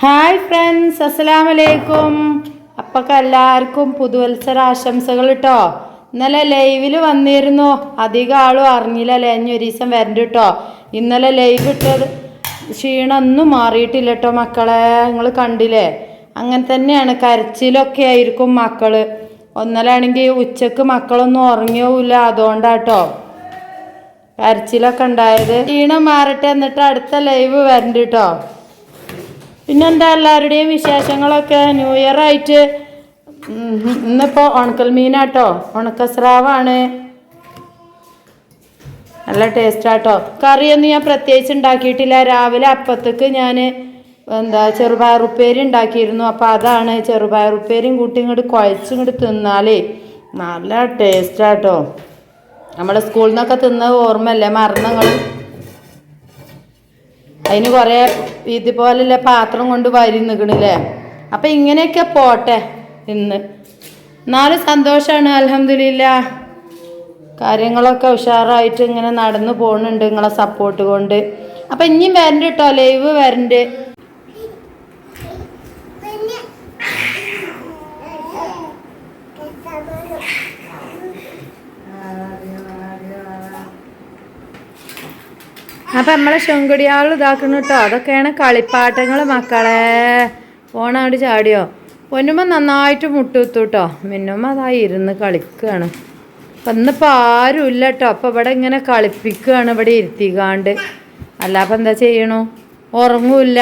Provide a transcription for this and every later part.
Hi friends അസ്സലാം വലൈക്കും അപ്പൊക്കെ എല്ലാവർക്കും പുതുവത്സര ആശംസകൾ കേട്ടോ ഇന്നലെ ലൈവിൽ വന്നിരുന്നു. അധികം ആളും അറിഞ്ഞില്ലല്ലേ ഇനി ഒരു ദിവസം വരണ്ട കേട്ടോ ഇന്നലെ ലൈവ് ഇട്ടത് ക്ഷീണമൊന്നും മാറിയിട്ടില്ല കേട്ടോ മക്കളെ. നിങ്ങൾ കണ്ടില്ലേ? അങ്ങനെ തന്നെയാണ്. കരച്ചിലൊക്കെ ആയിരിക്കും മക്കൾ. ഒന്നലാണെങ്കിൽ ഉച്ചയ്ക്ക് മക്കളൊന്നും ഉറങ്ങിയോല്ല അതുകൊണ്ടാട്ടോ കരച്ചിലൊക്കെ ഉണ്ടായത്. ക്ഷീണം മാറട്ടെ എന്നിട്ട് അടുത്ത ലൈവ് വരണ്ട കേട്ടോ പിന്നെന്താ എല്ലാവരുടെയും വിശേഷങ്ങളൊക്കെ? ന്യൂ ഇയർ ആയിട്ട്. ഇന്നിപ്പോ ഉണക്കൽ മീനാട്ടോ. ഉണക്കസ്രാവാണ് നല്ല ടേസ്റ്റാട്ടോ. കറിയൊന്നും ഞാൻ പ്രത്യേകിച്ച് ഉണ്ടാക്കിയിട്ടില്ല. രാവിലെ അപ്പത്തേക്ക് ഞാൻ എന്താ ചെറുപയറുപ്പേരി ഉണ്ടാക്കിയിരുന്നു. അപ്പോൾ അതാണ് ചെറുപയറുപ്പേരിയും കൂട്ടി ഇങ്ങോട്ട് കുഴച്ച് ഇങ്ങോട്ട് തിന്നാലേ നല്ല ടേസ്റ്റാട്ടോ. നമ്മുടെ സ്കൂളിൽ നിന്നൊക്കെ തിന്ന ഓർമ്മയല്ലേ മറന്നങ്ങൾ അതിന് കുറേ ഇതുപോലുള്ള പാത്രം കൊണ്ട് വരി നിൽക്കണില്ലേ അപ്പം ഇങ്ങനെയൊക്കെ പോട്ടെ ഇന്ന്. എന്നാലും സന്തോഷമാണ് അലഹമില്ല കാര്യങ്ങളൊക്കെ ഉഷാറായിട്ട് ഇങ്ങനെ നടന്നു പോകുന്നുണ്ട് നിങ്ങളെ സപ്പോർട്ട് കൊണ്ട്. അപ്പം ഇനിയും വരണ്ട് കേട്ടോ ലൈവ് വരണ്ട്. അപ്പം നമ്മളെ ശുങ്കുടിയാൾ ഇതാക്കണം കേട്ടോ അതൊക്കെയാണ് കളിപ്പാട്ടങ്ങൾ മക്കളെ. ഫോണാണ്ട് ചാടിയോ? പൊന്നുമ്മ നന്നായിട്ട് മുട്ടുത്തു കേട്ടോ മിന്നുമ്മ അതാ ഇരുന്ന് കളിക്കുകയാണ് അപ്പം ഇന്നിപ്പോൾ ഇല്ല കേട്ടോ അപ്പം ഇവിടെ ഇങ്ങനെ കളിപ്പിക്കുകയാണ് ഇവിടെ ഇരുത്തിക്കാണ്ട്. അല്ലാപ്പം എന്താ ചെയ്യണു? ഉറങ്ങൂല്ല.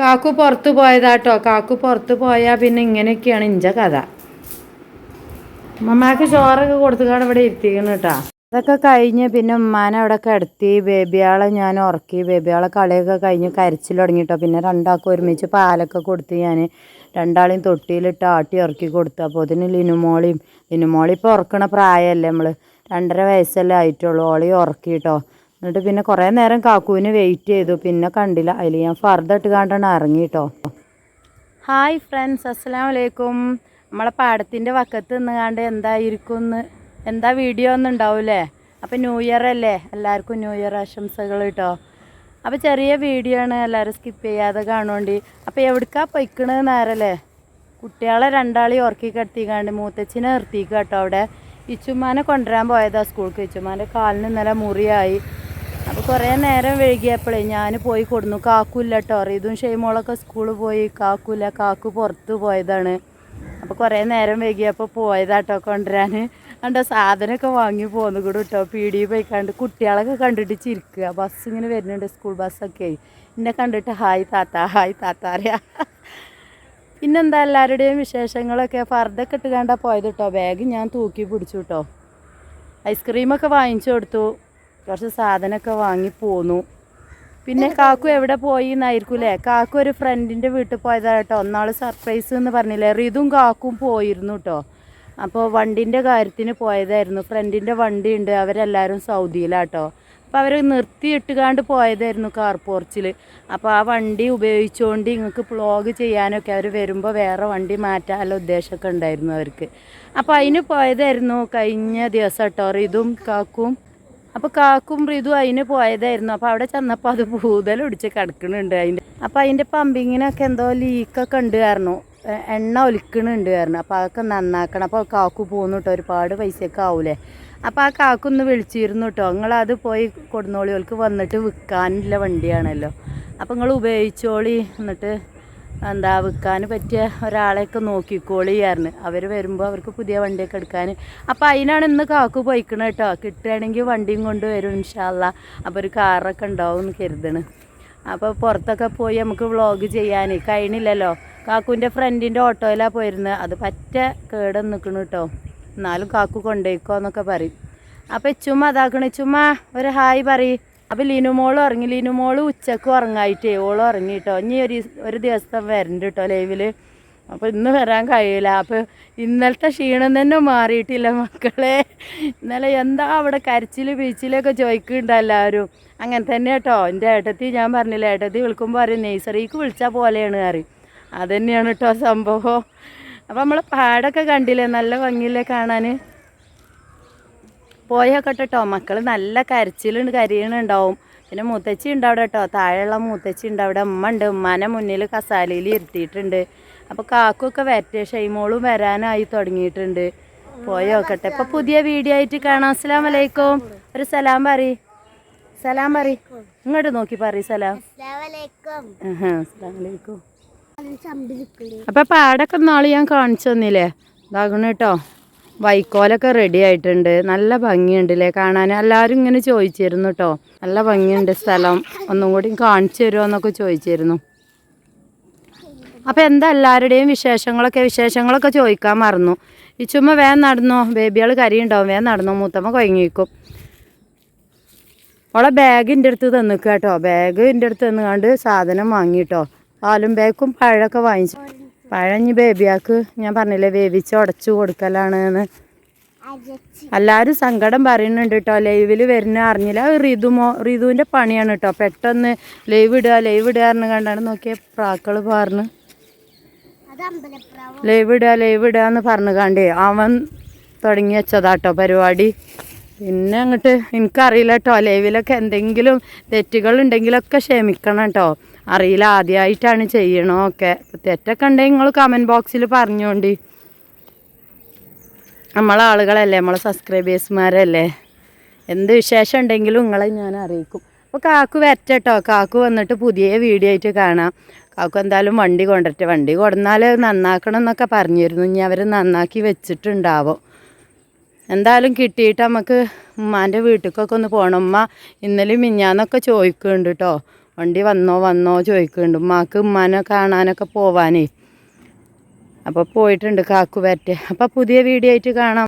കാക്കു പുറത്ത് പോയതാട്ടോ കാക്കു പുറത്ത് പോയാൽ പിന്നെ ഇങ്ങനെയൊക്കെയാണ് ഇഞ്ച കഥ. അമ്മമാക്ക് ചോറൊക്കെ കൊടുത്തുകാണ് ഇവിടെ ഇരുത്തിക്കണം കേട്ടോ അതൊക്കെ കഴിഞ്ഞ് പിന്നെ ഉമ്മാനെ അവിടെ കിടത്തി ബേബിയാളെ ഞാൻ ഉറക്കി. ബേബിയാളെ കളിയൊക്കെ കഴിഞ്ഞ് കരച്ചിൽ തുടങ്ങിട്ടോ. പിന്നെ രണ്ടാൾക്കും ഒരുമിച്ച് പാലൊക്കെ കൊടുത്ത് ഞാൻ രണ്ടാളെയും തൊട്ടിയിലിട്ട് ആട്ടി ഉറക്കി കൊടുത്തു. അപ്പോൾ അതിന് ലിനുമോളിയും ലിനുമോളി ഇപ്പോൾ ഉറക്കണ പ്രായമല്ലേ നമ്മൾ രണ്ടര വയസ്സല്ലേ ആയിട്ടുള്ളൂ. ഓളി ഉറക്കി കേട്ടോ എന്നിട്ട് പിന്നെ കുറേ നേരം കാക്കുവിന് വെയിറ്റ് ചെയ്തു. പിന്നെ കണ്ടില്ല. അതിൽ ഞാൻ ഫർദർ ഇട്ട് കണ്ടാണ് ഇറങ്ങി കേട്ടോ ഹായ് ഫ്രണ്ട്സ് അസ്സാം വലൈക്കും നമ്മളെ പാടത്തിന്റെ വക്കത്ത് നിന്നുകാണ്ട് എന്തായിരിക്കും എന്ന് എന്താ വീഡിയോ ഒന്നും ഉണ്ടാവൂലേ? അപ്പം ന്യൂ ഇയർ അല്ലേ? എല്ലാവർക്കും ന്യൂ ഇയർ ആശംസകൾ കേട്ടോ അപ്പോൾ ചെറിയ വീഡിയോ ആണ് എല്ലാവരും സ്കിപ്പ് ചെയ്യാതെ കാണുകൊണ്ട് അപ്പോൾ എവിടേക്കാ പൊയ്ക്കണത് നേരല്ലേ? കുട്ടികളെ രണ്ടാളി ഉറക്കി കിടത്തിക്കാണ്ട് മൂത്തച്ഛനെ നിർത്തിക്കുക കേട്ടോ അവിടെ. ഇച്ചുമാനെ കൊണ്ടുവരാൻ പോയതാ സ്കൂൾക്ക്. ഇച്ചുമാന്റെ കാലിന് ഇന്നലെ മുറിയായി. അപ്പോൾ കുറേ നേരം വൈകിയപ്പോഴേ ഞാൻ പോയി കൊടുന്നു. കാക്കൂല്ല കേട്ടോ ഇതും ഷെയ്മോളൊക്കെ സ്കൂളിൽ പോയി. കാക്കൂല്ല കാക്കു പുറത്ത് പോയതാണ്. അപ്പോൾ കുറേ നേരം വൈകിയപ്പോൾ പോയതാട്ടോ കൊണ്ടുവരാൻ കണ്ടോ സാധനമൊക്കെ വാങ്ങി പോന്നു കൂടെ കേട്ടോ. പീടി പോയിക്കാണ്ട് കുട്ടികളൊക്കെ കണ്ടിട്ട് ചിരിക്കുക. ബസ് ഇങ്ങനെ വരുന്നുണ്ട് സ്കൂൾ ബസ്സൊക്കെ എന്നെ കണ്ടിട്ട് ഹായ് താത്ത ഹായ് താത്ത അറിയാ. പിന്നെന്താ എല്ലാവരുടെയും വിശേഷങ്ങളൊക്കെ? ഫർദൊക്കെ ഇട്ട് കണ്ടാ പോയത് കേട്ടോ. ബാഗ് ഞാൻ തൂക്കി പിടിച്ചു കേട്ടോ. ഐസ്ക്രീമൊക്കെ വാങ്ങിച്ചു കൊടുത്തു. കുറച്ച് സാധനമൊക്കെ വാങ്ങി പോന്നു. പിന്നെ കാക്കു എവിടെ പോയി എന്നായിരിക്കൂലേ കാക്കു ഒരു ഫ്രണ്ടിന്റെ വീട്ടിൽ പോയതാട്ടോ ഒന്നാൾ സർപ്രൈസ് എന്ന് പറഞ്ഞില്ലേ? റിതും കാക്കും പോയിരുന്നു കേട്ടോ. അപ്പോൾ വണ്ടിന്റെ കാര്യത്തിന് പോയതായിരുന്നു. ഫ്രണ്ടിന്റെ വണ്ടി ഉണ്ട് അവരെല്ലാവരും സൗദിയിലാട്ടോ. അപ്പോൾ അവർ നിർത്തിയിട്ടുകാണ്ട് പോയതായിരുന്നു കാർ പോർച്ചിൽ അപ്പോൾ ആ വണ്ടി ഉപയോഗിച്ചുകൊണ്ട് ഇങ്ങൾക്ക് വ്ളോഗ് ചെയ്യാനൊക്കെ അവർ വരുമ്പോൾ വേറെ വണ്ടി മാറ്റാനുള്ള ഉദ്ദേശമൊക്കെ ഉണ്ടായിരുന്നു അവർക്ക്. അപ്പോൾ അതിന് പോയതായിരുന്നു കഴിഞ്ഞ ദിവസം കേട്ടോ റിതും കാക്കും. അപ്പോൾ കാക്കും റിതു അതിന് പോയതായിരുന്നു. അപ്പോൾ അവിടെ ചെന്നപ്പോൾ അത് ഭൂതലൊടിച്ച് കിടക്കുന്നുണ്ട് അതിന്റെ അപ്പോൾ അതിന്റെ പമ്പിങ്ങിനൊക്കെ എന്തോ ലീക്കൊക്കെ ഉണ്ട് കാരണം എണ്ണ ഒലിക്കണുണ്ട് കാരണം അപ്പോൾ അതൊക്കെ നന്നാക്കണം. അപ്പോൾ കാക്കു പോകുന്നു കേട്ടോ ഒരുപാട് പൈസയൊക്കെ ആവൂലേ. അപ്പോൾ ആ കാക്കൊന്ന് വിളിച്ചിരുന്നു കേട്ടോ നിങ്ങളത് പോയി കൊടുന്നോളികൾക്ക് വന്നിട്ട് വിൽക്കാനുള്ള വണ്ടിയാണല്ലോ. അപ്പോൾ നിങ്ങൾ ഉപയോഗിച്ചോളി. എന്നിട്ട് എന്താ വിൽക്കാൻ പറ്റിയ ഒരാളെയൊക്കെ നോക്കിക്കോളിയായിരുന്നു അവർ വരുമ്പോൾ അവർക്ക് പുതിയ വണ്ടിയൊക്കെ എടുക്കാൻ അപ്പോൾ അതിനാണ് ഇന്ന് കാക്കു പോയിക്കണത് കേട്ടോ കിട്ടുകയാണെങ്കിൽ വണ്ടിയും കൊണ്ട് വരും ഇൻഷാല്ല അപ്പോൾ ഒരു കാറൊക്കെ ഉണ്ടാവും എന്ന് കരുതണ്. അപ്പോൾ പുറത്തൊക്കെ പോയി നമുക്ക് വ്ളോഗ് ചെയ്യാൻ കഴിയണില്ലല്ലോ കാക്കുവിന്റെ ഫ്രണ്ടിന്റെ ഓട്ടോയിലാണ് പോയിരുന്നത് അത് പറ്റ കേട് നിൽക്കണു കേട്ടോ എന്നാലും കാക്കു കൊണ്ടുപോയിക്കോ എന്നൊക്കെ പറയും. അപ്പോൾ ചുമ അതാക്കണ ചുമ ഒരു ഹായ് പറയും. അപ്പോൾ ലിനുമോളും ഉറങ്ങി. ലിനുമോൾ ഉച്ചയ്ക്ക് ഉറങ്ങായിട്ടേ ഓളും ഉറങ്ങി കേട്ടോ ഇനി ഒരു ഒരു ദിവസം വരണ്ട് കേട്ടോ ലൈവിൽ അപ്പോൾ ഇന്ന് വരാൻ കഴിയില്ല. അപ്പോൾ ഇന്നലത്തെ ക്ഷീണം തന്നെ മാറിയിട്ടില്ല മക്കളെ. ഇന്നലെ എന്താ അവിടെ കരച്ചിൽ ബീച്ചിലൊക്കെ ചോദിക്കുന്നുണ്ട് എല്ലാവരും. അങ്ങനെ തന്നെ കേട്ടോ എന്റെ ഏട്ടത്തി ഞാൻ പറഞ്ഞില്ല ഏട്ടത്തി വിളിക്കുമ്പോൾ പറയും നെയ്സറിക്ക് വിളിച്ചാൽ പോലെയാണ് പറയും. അതുതന്നെയാണ് കേട്ടോ സംഭവം. അപ്പം നമ്മൾ പാടൊക്കെ കണ്ടില്ലേ? നല്ല ഭംഗിയില്ലേ കാണാൻ പോയൊക്കെ കേട്ടോ മക്കൾ നല്ല കരച്ചിലുണ്ട് കരിയണുണ്ടാവും. പിന്നെ മൂത്തച്ചി ഉണ്ട് അവിടെ കേട്ടോ താഴെയുള്ള മൂത്തച്ചി ഉണ്ട് അവിടെ. ഉമ്മ ഉണ്ട്. ഉമ്മാനെ മുന്നിൽ കസാലയിൽ ഇരുത്തിയിട്ടുണ്ട്. അപ്പോൾ കാക്കൊക്കെ വരട്ടെ. ഷൈമോളും വരാനായി തുടങ്ങിയിട്ടുണ്ട്. പോയി നോക്കട്ടെ. ഇപ്പൊ പുതിയ വീഡിയോ ആയിട്ട് കാണാം. അസ്സലാം വലൈക്കും ഒരു സലാം പറ സലാം പറ ഇങ്ങോട്ട് നോക്കി പറ സലാം. അസ്സാം വലൈക്കും അപ്പൊ പാടൊക്കെ നാളെ ഞാൻ കാണിച്ചു തന്നില്ലേ? ഇതാകണ കേട്ടോ. വൈക്കോലൊക്കെ റെഡി ആയിട്ടുണ്ട്. നല്ല ഭംഗിയുണ്ട് അല്ലേ കാണാൻ? എല്ലാവരും ഇങ്ങനെ ചോദിച്ചിരുന്നു കേട്ടോ. നല്ല ഭംഗിയുണ്ട് സ്ഥലം. ഒന്നും കൂടി കാണിച്ചു തരുമോ എന്നൊക്കെ ചോദിച്ചിരുന്നു. അപ്പം എന്താ എല്ലാവരുടെയും വിശേഷങ്ങളൊക്കെ? വിശേഷങ്ങളൊക്കെ ചോദിക്കാൻ മറന്നു. ഈ ചുമ്മാ വേഗം നടന്നോ? ബേബികൾ കരിയുണ്ടാവും. വേഗം നടന്നോ? മൂത്തമ്മ കൊയങ്ങിക്കും. ഓളെ ബാഗ് എന്റെ അടുത്ത് തന്നിക്കുക കേട്ടോ. ബാഗ് എന്റെ അടുത്ത് തന്നുകൊണ്ട് സാധനം വാങ്ങിട്ടോ പാലും ബേക്കും പഴമൊക്കെ വാങ്ങിച്ചു. പഴഞ്ഞ് ബേബിയാക്ക് ഞാൻ പറഞ്ഞില്ലേ വേവിച്ച് ഉടച്ചു കൊടുക്കലാണ് എന്ന് എല്ലാവരും സങ്കടം പറയുന്നുണ്ട് കേട്ടോ ലൈവിൽ വരുന്ന അറിഞ്ഞില്ല. റിതുമോ റിതുവിന്റെ പണിയാണ് കേട്ടോ പെട്ടെന്ന് ലൈവ് ഇടുക ലൈവ് ഇടുക എന്ന് കണ്ടാണ് നോക്കിയ പ്രാക്കൾ പറഞ്ഞു ലൈവ് ഇടുക ലൈവ് ഇടുക എന്ന് പറഞ്ഞു കണ്ടേ അവൻ തുടങ്ങി വെച്ചതാട്ടോ പരിപാടി. പിന്നെ അങ്ങോട്ട് എനിക്കറിയില്ല കേട്ടോ ലൈവിലൊക്കെ എന്തെങ്കിലും തെറ്റുകൾ ഉണ്ടെങ്കിലൊക്കെ ക്ഷമിക്കണം കേട്ടോ അറിയില്ല ആദ്യമായിട്ടാണ് ചെയ്യണമൊക്കെ തെറ്റൊക്കെ ഉണ്ടെങ്കിൽ നിങ്ങൾ കമന്റ് ബോക്സിൽ പറഞ്ഞോണ്ടി. നമ്മളെ ആളുകളല്ലേ നമ്മളെ സബ്സ്ക്രൈബേഴ്സ്മാരല്ലേ എന്ത് വിശേഷം ഉണ്ടെങ്കിലും നിങ്ങളെ ഞാൻ അറിയിക്കും. അപ്പോൾ കാക്കു വരട്ടോ കാക്കു വന്നിട്ട് പുതിയ വീഡിയോ ആയിട്ട് കാണാം. കാക്കു എന്തായാലും വണ്ടി കൊണ്ടിട്ട് വണ്ടി കൊടുന്നാൽ നന്നാക്കണം എന്നൊക്കെ പറഞ്ഞിരുന്നു. ഇനി അവർ നന്നാക്കി വെച്ചിട്ടുണ്ടാവും. എന്തായാലും കിട്ടിയിട്ട് നമുക്ക് ഉമ്മാന്റെ വീട്ടിലേക്കൊക്കെ ഒന്ന് പോകണം ഉമ്മ ഇന്നലെ മിഞ്ഞാന്നൊക്കെ ചോദിക്കുന്നുണ്ട് കേട്ടോ വണ്ടി വന്നോ വന്നോ ചോദിക്കുന്നുണ്ട്. ഉമ്മാക്ക് ഉമ്മാനെ കാണാനൊക്കെ പോവാനേ. അപ്പോൾ പോയിട്ടുണ്ട് കാക്കു വരട്ടെ. അപ്പോൾ പുതിയ വീഡിയോ ആയിട്ട് കാണാം.